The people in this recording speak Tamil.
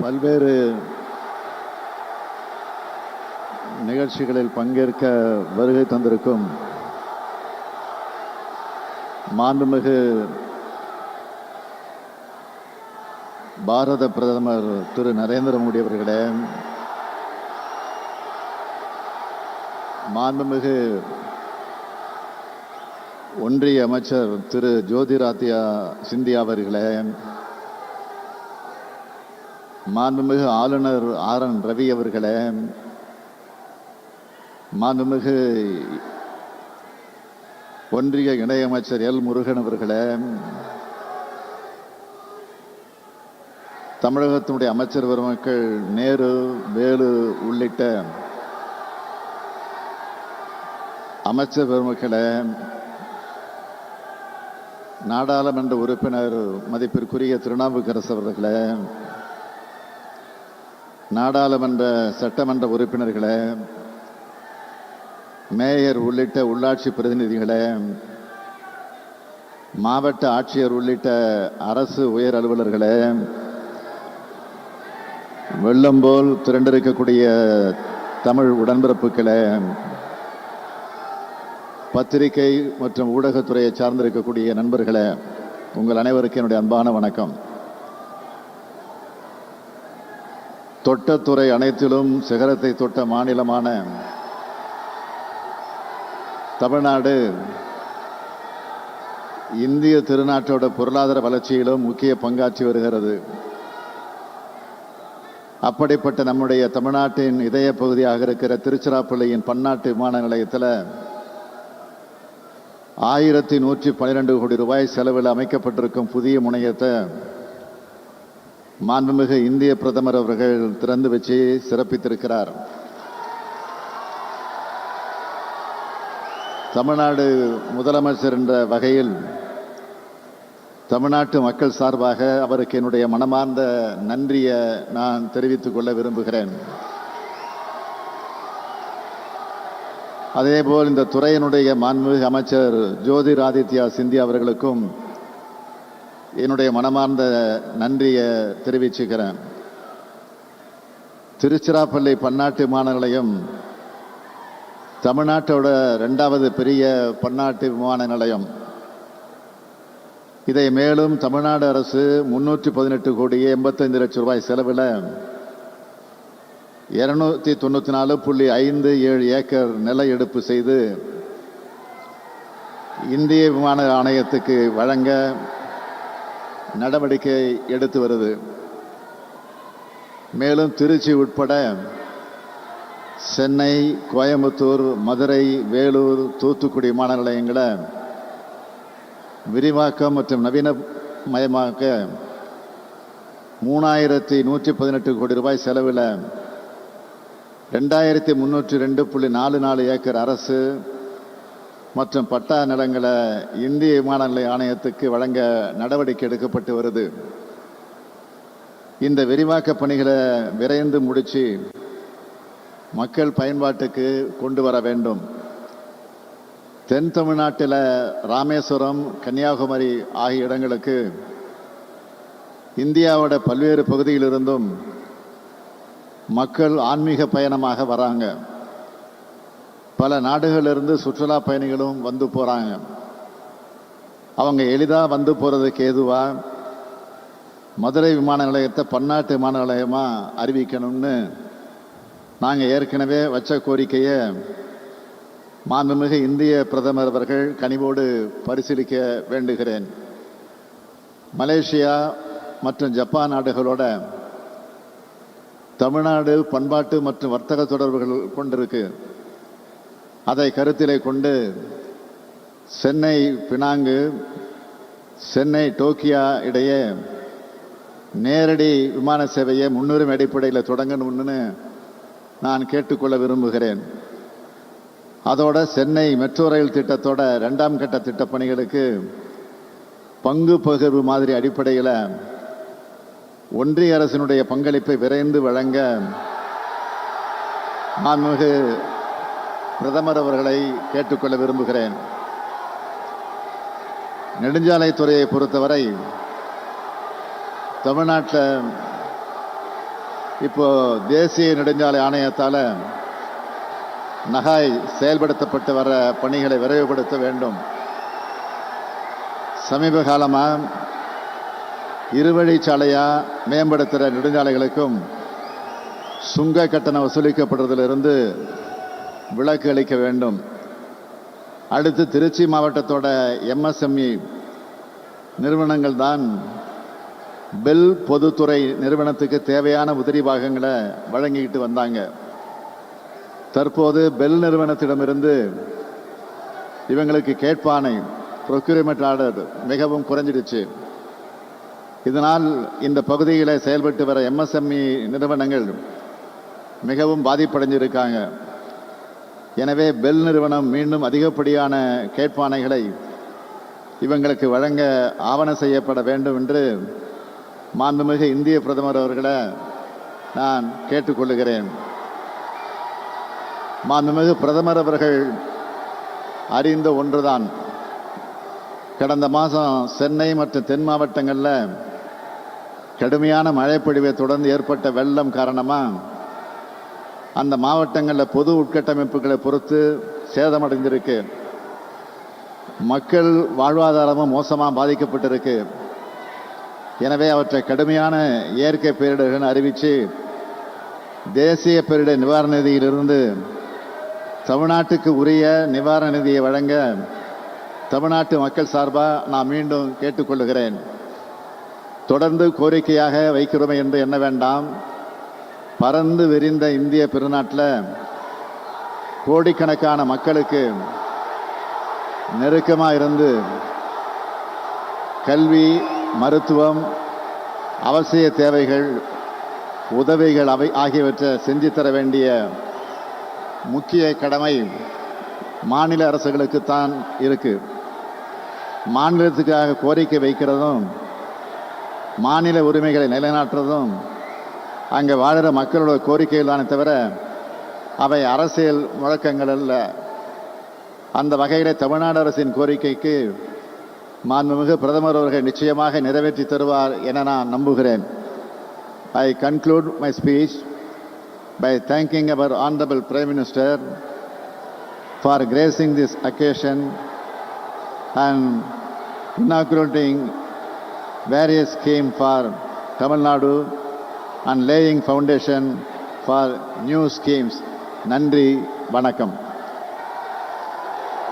பல்வேறு நிகழ்ச்சிகளில் பங்கேற்க வருகை தந்திருக்கும் மாண்புமிகு பாரத பிரதமர் திரு நரேந்திர மோடி அவர்களே மாண்புமிகு ஒன்றிய அமைச்சர் திரு ஜோதிராத்யா சிந்தியா அவர்களே மாண்புமிகு ஆளுநர் ஆர் என் ரவி அவர்களே மாண்புமிகு ஒன்றிய இணையமைச்சர் எல். முருகன் அவர்களே தமிழகத்தினுடைய அமைச்சர் பெருமக்கள் நேரு வேலு உள்ளிட்ட அமைச்சர் பெருமக்களே நாடாளுமன்ற உறுப்பினர் மதிப்பிற்குரிய திருநாவுக்கரசு அவர்களே நாடாளுமன்ற சட்டமன்ற உறுப்பினர்களே மேயர் உள்ளிட்ட உள்ளாட்சி பிரதிநிதிகளே மாவட்ட ஆட்சியர் உள்ளிட்ட அரசு உயர் அலுவலர்களே வெள்ளம் போல் திரண்டிருக்கக்கூடிய தமிழ் உடன்பிறப்புகளே பத்திரிகை மற்றும் ஊடகத்துறையை சார்ந்திருக்கக்கூடிய நண்பர்களே உங்கள் அனைவருக்கும் என்னுடைய அன்பான வணக்கம். தொட்டத்துறை அனைத்திலும் சிகரத்தை தொட்ட மாநிலமான தமிழ்நாடு இந்திய திருநாட்டோட பொருளாதார வளர்ச்சியிலும் முக்கிய பங்காற்றி வருகிறது. அப்படிப்பட்ட நம்முடைய தமிழ்நாட்டின் இதய பகுதியாக இருக்கிற திருச்சிராப்பள்ளியின் பன்னாட்டு விமான நிலையத்தில் ஆயிரத்தி நூற்றி பன்னிரெண்டு கோடி ரூபாய் செலவில் அமைக்கப்பட்டிருக்கும் புதிய முனையத்தை மாண்புமிகு இந்திய பிரதமர் அவர்கள் திறந்து வச்சு சிறப்பித்திருக்கிறார். தமிழ்நாடு முதலமைச்சர் என்ற வகையில் தமிழ்நாட்டு மக்கள் சார்பாக அவருக்கு என்னுடைய மனமார்ந்த நன்றியை நான் தெரிவித்துக் கொள்ள விரும்புகிறேன். அதேபோல் இந்த துறையினுடைய மாண்புமிகு அமைச்சர் ஜோதிராதித்யா சிந்தியா அவர்களுக்கும் என்னுடைய மனமார்ந்த நன்றியை தெரிவிச்சுக்கிறேன். திருச்சிராப்பள்ளி பன்னாட்டு விமான நிலையம் தமிழ்நாட்டோட ரெண்டாவது பெரிய பன்னாட்டு விமான நிலையம். இதை மேலும் தமிழ்நாடு அரசு முன்னூற்றி பதினெட்டு கோடியே எண்பத்தைந்து லட்சம் ரூபாய் செலவில் இருநூத்தி தொண்ணூற்றி நாலு புள்ளி ஐந்து ஏழு ஏக்கர் நில எடுப்பு செய்து இந்திய விமான ஆணையத்துக்கு வழங்க நடவடிக்கை எடுத்து வருது. மேலும் திருச்சி உட்பட சென்னை கோயம்புத்தூர் மதுரை வேலூர் தூத்துக்குடி விமான நிலையங்களை விரிவாக்கம் மற்றும் நவீனமயமாக்க மூணாயிரத்தி நூற்றி பதினெட்டு கோடி ரூபாய் செலவில் ரெண்டாயிரத்தி முந்நூற்றி ரெண்டு புள்ளி நாலு நாலு ஏக்கர் அரசு மற்றும் பட்டா நிலங்களை இந்திய விமான நிலைய ஆணையத்துக்கு வழங்க நடவடிக்கை எடுக்கப்பட்டு வருது. இந்த விரிவாக்க பணிகளை விரைந்து முடித்து மக்கள் பயன்பாட்டுக்கு கொண்டு வர வேண்டும். தென் தமிழ்நாட்டில் ராமேஸ்வரம் கன்னியாகுமரி ஆகிய இடங்களுக்கு இந்தியாவோட பல்வேறு பகுதியிலிருந்தும் மக்கள் ஆன்மீக பயணமாக வராங்க. பல நாடுகளிலிருந்து சுற்றுலா பயணிகளும் வந்து போகிறாங்க அவங்க எளிதாக வந்து போகிறதுக்கு ஏதுவாக மதுரை விமான நிலையத்தை பன்னாட்டு விமான நிலையமாக அறிவிக்கணும்னு நாங்கள் ஏற்கனவே வச்ச கோரிக்கையை மாண்புமிகு இந்திய பிரதமர் அவர்கள் கனிவோடு பரிசீலிக்க வேண்டுகிறேன். மலேசியா மற்றும் ஜப்பான் நாடுகளோட தமிழ்நாடு பண்பாட்டு மற்றும் வர்த்தக தொடர்புகள் கொண்டிருக்கு. அதை கருத்திலே கொண்டு சென்னை பினாங்கு சென்னை டோக்கியா இடையே நேரடி விமான சேவையை முன்னுரிமை அடிப்படையில் தொடங்கணும்னு நான் கேட்டுக்கொள்ள விரும்புகிறேன். அதோட சென்னை மெட்ரோ ரயில் திட்டத்தோட ரெண்டாம் கட்ட திட்டப்பணிகளுக்கு பங்கு பகிர்வு மாதிரி அடிப்படையில் ஒன்றிய அரசினுடைய பங்களிப்பை விரைந்து வழங்க மாண்புமிகு பிரதமர் அவர்களை கேட்டுக்கொள்ள விரும்புகிறேன். நெடுஞ்சாலைத்துறையை பொறுத்தவரை தமிழ்நாட்டில் இப்போ தேசிய நெடுஞ்சாலை ஆணையத்தால் நகாய் செயல்படுத்தப்பட்டு வர பணிகளை விரைவுபடுத்த வேண்டும். சமீப காலமாக இருவழிச்சாலையாக மேம்படுத்துகிற நெடுஞ்சாலைகளுக்கும் சுங்க கட்டணம் வசூலிக்கப்படுறதிலிருந்து விளக்கு அளிக்க வேண்டும். அடுத்து திருச்சி மாவட்டத்தோட எம்எஸ்எம்இ நிறுவனங்கள் தான் பெல் பொதுத்துறை நிறுவனத்துக்கு தேவையான உதிரி பாகங்களை வழங்கிக்கிட்டு வந்தாங்க. தற்போது பெல் நிறுவனத்திடமிருந்து இவங்களுக்கு கேட்பானை ப்ரொக்யூர்மெண்ட் ஆர்டர் மிகவும் குறைஞ்சிடுச்சு. இதனால் இந்த பகுதியில் செயல்பட்டு வர எம்எஸ்எம்இ நிறுவனங்கள் மிகவும் பாதிப்படைஞ்சிருக்காங்க. எனவே பெல் நிறுவனம் மீண்டும் அதிகப்படியான கேட்பானைகளை இவங்களுக்கு வழங்க ஆவணம் செய்யப்பட வேண்டும் என்று மாண்புமிகு இந்திய பிரதமர் அவர்களை நான் கேட்டுக்கொள்கிறேன். மாண்புமிகு பிரதமர் அவர்கள் அறிந்த ஒன்றுதான். கடந்த மாதம் சென்னை மற்றும் தென் மாவட்டங்களில் கடுமையான மழைப்பொழிவை தொடர்ந்து ஏற்பட்ட வெள்ளம் காரணமாக அந்த மாவட்டங்களில் பொது உட்கட்டமைப்புகளை பொறுத்து சேதமடைந்திருக்கு. மக்கள் வாழ்வாதாரமும் மோசமாக பாதிக்கப்பட்டிருக்கு. எனவே அவற்றை கடுமையான இயற்கை பேரிடர்கள் அறிவித்து தேசிய பேரிடர் நிவாரண நிதியிலிருந்து தமிழ்நாட்டுக்கு உரிய நிவாரண நிதியை வழங்க தமிழ்நாட்டு மக்கள் சார்பாக நான் மீண்டும் கேட்டுக்கொள்கிறேன். தொடர்ந்து கோரிக்கையாக வைக்கிறோமே என்று எண்ண வேண்டாம். பறந்து விரிந்த இந்திய பெருநாட்டில் கோடிக்கணக்கான மக்களுக்கு நெருக்கமாக இருந்து கல்வி மருத்துவம் அவசிய தேவைகள் உதவிகள் அவை ஆகியவற்றை செஞ்சு தர வேண்டிய முக்கிய கடமை மாநில அரசுகளுக்குத்தான் இருக்கு. மாநிலத்துக்காக கோரிக்கை வைக்கிறதும் மாநில உரிமைகளை நிலைநாட்டுறதும் அங்கே வாழ்கிற மக்களோட கோரிக்கைகள் தானே தவிர அவை அரசியல் முழக்கங்கள் அல்ல. அந்த வகையில் தமிழ்நாடு அரசின் கோரிக்கைக்கு மாண்புமிகு பிரதமர் அவர்கள் நிச்சயமாக நிறைவேற்றி தருவார் என நான் நம்புகிறேன். I conclude my speech by thanking our honourable prime minister for gracing this occasion and inaugurating various schemes for Tamil Nadu and laying foundation for new schemes. நன்றி வணக்கம்